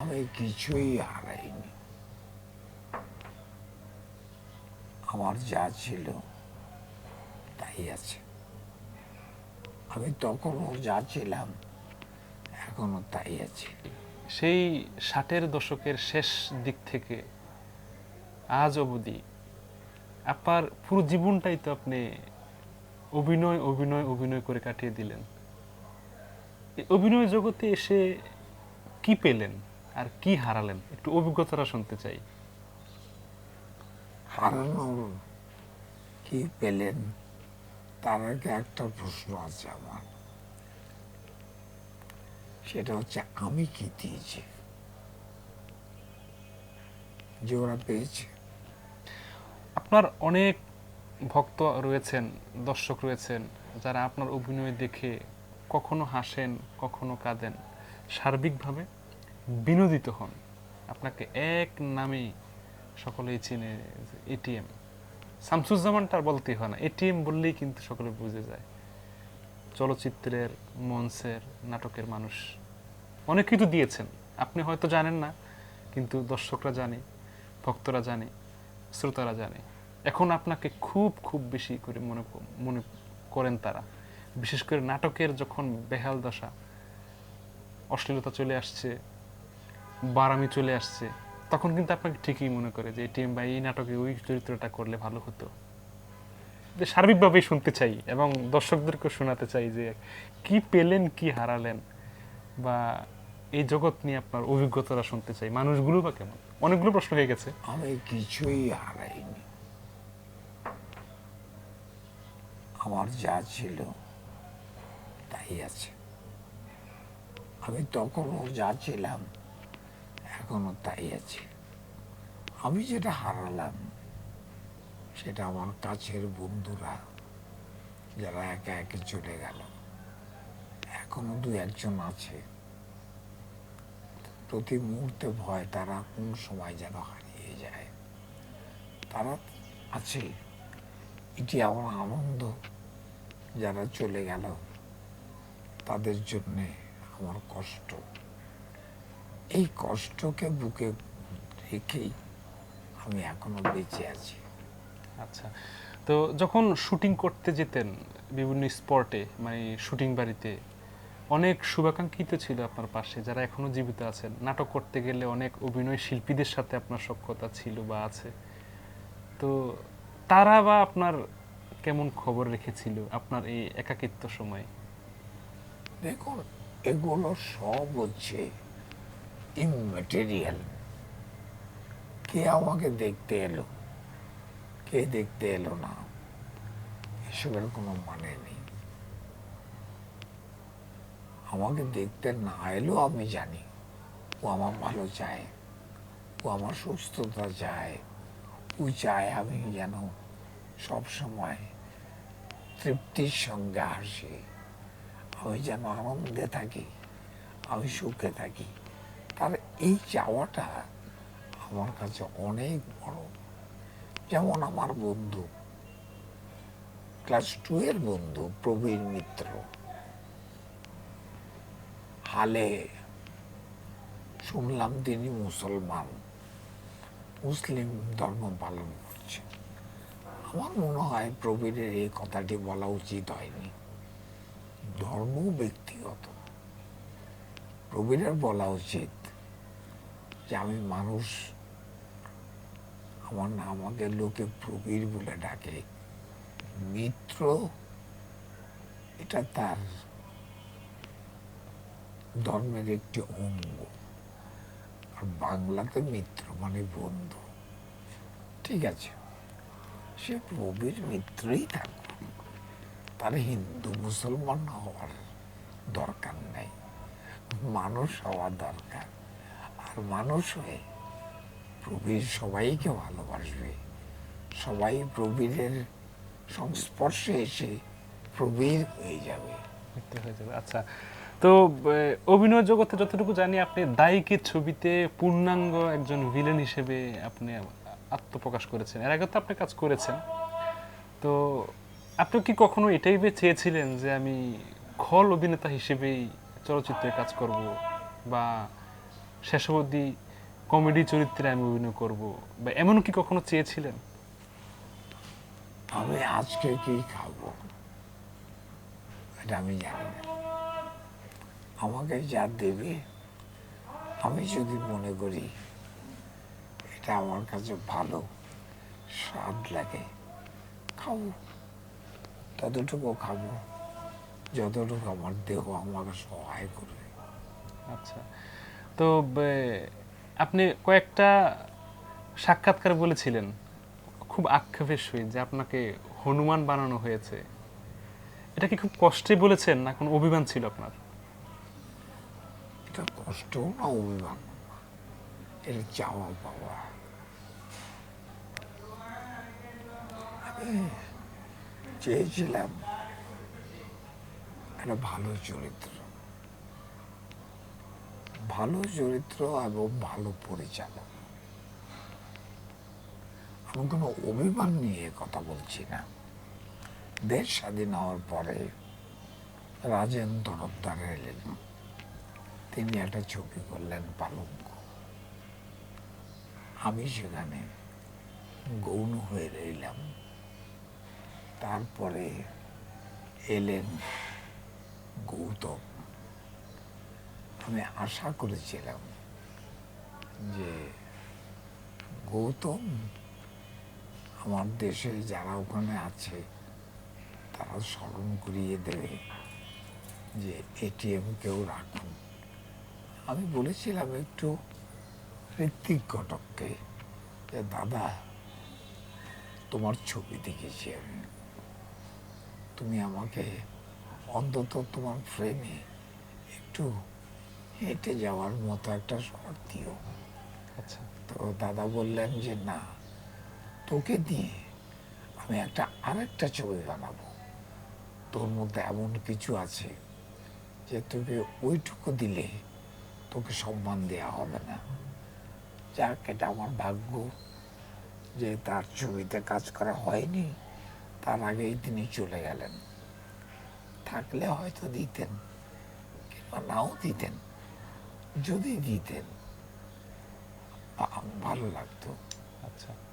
আমি কিছুই হারাইনি। আমার যা ছিল, তাই আছে। আমি তখনও যা ছিলাম এখনও তাই আছি। সেই ষাটের দশকের শেষ দিক থেকে আজ অবধি আপনার পুরো জীবনটাই তো আপনি অভিনয় অভিনয় অভিনয় করে কাটিয়ে দিলেন। অভিনয় জগতে এসে কি পেলেন? আর কি হারালেন? একটু অভিজ্ঞতাটা শুনতে চাই। হারানোর কি পেলেন? তার আগে একটা প্রশ্ন আছে আমার। সেটা হচ্ছে আমি কি দিয়েছি? যে ওরা পেয়েছে। আপনার অনেক ভক্ত রয়েছেন দর্শক রয়েছেন যারা আপনার অভিনয় দেখে কখনো হাসেন কখনো কাঁদেন। সার্বিকভাবে বিনোদিত হন। আপনাকে এক নামে সকলেই চিনে এটিএম শামসুজ্জামানটা বলতেই হয় না এটিএম বললেই কিন্তু সকলে বুঝে যায়। চলচ্চিত্রের, মঞ্চের, নাটকের মানুষ অনেক কিছু দিয়েছেন। আপনি হয়তো জানেন না, কিন্তু দর্শকরা জানে, ভক্তরা জানে, শ্রোতারা জানে। এখন আপনাকে খুব খুব বেশি করে মনে মনে করেন তারা। বিশেষ করে নাটকের যখন বেহাল দশা, অশ্লীলতা চলে আসছে বারামি চলে আসছে। তখন কিন্তু আপনাকে ঠিকই মনে করে যে এটিএম বা এই নাটকে ওই চরিত্রটা করলে ভালো হতো। সার্বিকভাবেই শুনতে চাই এবং দর্শকদেরকে শোনাতে চাই যে কি পেলেন, কি হারালেন বা এই জগৎ নিয়ে আপনার অভিজ্ঞতাটা শুনতে চাই। মানুষগুলো বা কেমন? অনেকগুলো প্রশ্ন হয়ে গেছে। আমি কিছুই হারাইনি। আমার যা ছিল তাই আছে। আমি তখনও যা ছিলাম এখনও তাই আছে। আমি যেটা হারালাম, সেটা আমার কাছের বন্ধুরা যারা একে একে চলে গেল। এখনও দু একজন আছে। প্রতি মুহূর্তে ভয় তারা কোন সময় যেন হারিয়ে যায়। তারা আছে। এটি আমার আনন্দ যারা চলে গেল, তাদের জন্যে আমার কষ্ট। এই কষ্টকে বুকে রেখেই আমি এখনও বেঁচে আছি। আচ্ছা তো যখন শুটিং করতে যেতেন বিভিন্ন স্পটে মানে শুটিং বাড়িতে অনেক শুভাকাঙ্ক্ষিত ছিল আপনার পাশে যারা এখনও জীবিত আছেন। নাটক করতে গেলে অনেক অভিনয় শিল্পীদের সাথে আপনার সক্ষতা ছিল বা আছে। তো তারা বা আপনার কেমন খবর রেখেছিল আপনার এই একাকিত্ব সময়ে? দেখুন এগুলো সব হচ্ছে ইমমেটেরিয়াল কে আমাকে দেখতে এলো? কে দেখতে এলো না? এসবের কোনো মানে নেই। আমাকে দেখতে না এলেও আমি জানি। ও আমার ভালো চায়। ও আমার সুস্থতা চায়। ও চায় আমি যেন সবসময় তৃপ্তির সঙ্গে হাসি আমি যেন আনন্দে থাকি। আমি সুখে থাকি। তার এই চাওয়াটা আমার কাছে অনেক বড়। যেমন আমার বন্ধু ক্লাস টু এর বন্ধু, প্রবীর মিত্র। হালে শুনলাম তিনি মুসলমান, মুসলিম ধর্ম পালন করছে। আমার মনে হয় প্রবীরের এই কথাটি বলা উচিত হয়নি। ধর্ম ব্যক্তিগত। প্রবীরের বলা উচিত যে আমি মানুষ, আমার না আমাকে লোকে প্রবীর বলে ডাকে। মিত্র, এটা তার ধর্মের একটি অঙ্গ। আর বাংলাতে মিত্র মানে বন্ধু। ঠিক আছে? সে প্রবীর মিত্রই থাকুক। তার হিন্দু মুসলমান হওয়ার দরকার নেই। মানুষ হওয়া দরকার। মানুষ হয়ে, প্রবীর সবাইকে ভালোবাসবে। সবাই প্রবীরের সংস্পর্শে এসে প্রবীর হয়ে যাবে। আচ্ছা। তো অভিনয় জগতে যতটুকু জানি আপনি দায়িকের ছবিতে পূর্ণাঙ্গ একজন ভিলেন হিসেবে আপনি আত্মপ্রকাশ করেছেন। এর আগে তো আপনি কাজ করেছেন। তো আপনি কি কখনো এটাই চেয়েছিলেন যে আমি খল অভিনেতা হিসেবেই চলচ্চিত্রে কাজ করব বা শেষ অবধি কমেডি চরিত্রে আমি অভিনয় করব বা এমন কি কখনো চেয়েছিলেন? আমি আজকে কি খাব? এটা আমি জানি না। আমাকে যা দেবে আমি যদি মনে করি এটা আমার কাছে ভালো স্বাদ লাগে খাব। ততটুকু খাব যতটুকু আমার দেহ আমাকে সহায় করবে। আচ্ছা। তো আপনি কয়েকটা সাক্ষাৎকার বলেছিলেন, খুব আক্ষেপের সহিত যে আপনাকে হনুমান বানানো হয়েছে। এটা কি খুব কষ্টে বলেছেন না কোনো অভিমান ছিল আপনার? এটা কষ্ট না অভিমান। এটা চাওয়া পাওয়া। চেয়েছিলাম একটা ভালো চরিত্র। ভালো চরিত্র এবং ভালো পরিচালক। আমি কোনো অভিমান নিয়ে কথা বলছি না। দেশ স্বাধীন হওয়ার পরে রাজেন তরফদার এলেন। তিনি একটা ছবি করলেন পালঙ্ক। আমি সেখানে গৌণ হয়ে রইলাম। তারপরে এলেন গৌতম। আমি আশা করেছিলাম যে গৌতম আমার দেশে যারা ওখানে আছে, তারা স্মরণ করিয়ে দেবে যে এটিএম কেউ রাখুন। আমি বলেছিলাম একটু ঋত্বিক ঘটককে যে, দাদা, তোমার ছবি দেখেছি আমি। তুমি আমাকে অন্তত তোমার ফ্রেমে একটু হেঁটে যাওয়ার মতো একটা শট দিও আচ্ছা। তো দাদা বললেন যে না তোকে দিয়ে আমি একটা আরেকটা ছবি বানাবো। তোর মধ্যে এমন কিছু আছে যে তোকে ওইটুকু দিলে তোকে সম্মান দেওয়া হবে না। যাক এটা আমার ভাগ্য যে তার ছবিতে কাজ করা হয়নি তার আগেই তিনি চলে গেলেন। থাকলে হয়তো দিতেন কিংবা নাও দিতেন। যদি দিতেন। ভালো লাগতো। আচ্ছা।